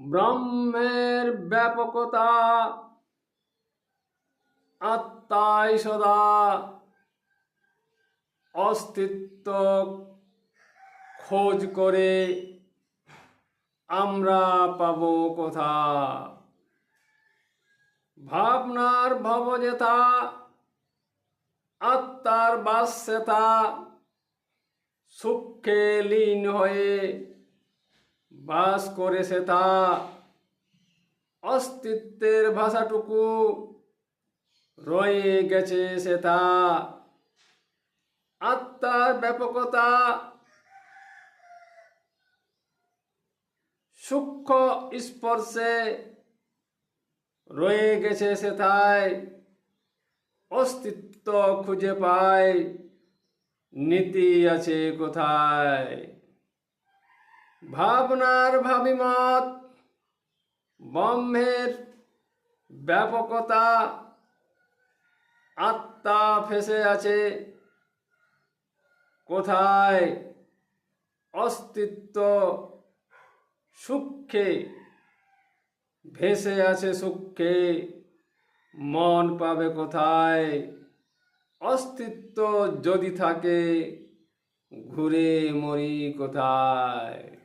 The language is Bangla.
ব্রহ্মের ব্যাপকতা আত্মায় সদা অস্তিত্ব খোঁজ করে আমরা পাব কোথা ভাবনার ভবজেতা, আত্মার বাস্যতা, সুখে লীন হয়ে বাস করেছে তা অস্তিত্বের ভাষাটুকু রয়ে গেছে সে তা। আত্মার ব্যাপকতা সূক্ষ্ম স্পর্শে রয়ে গেছে সেথায় অস্তিত্ব খুঁজে পায়, নীতি আছে কোথায়? ভাবনার ভাবিমত ব্রহ্মের ব্যাপকতা, আত্মা ফেসে আছে। কোথায় অস্তিত্ব সুখে ভেসে আছে সুখে? মন পাবে কোথায়? অস্তিত্ব যদি থাকে, ঘুরে মরি কোথায়?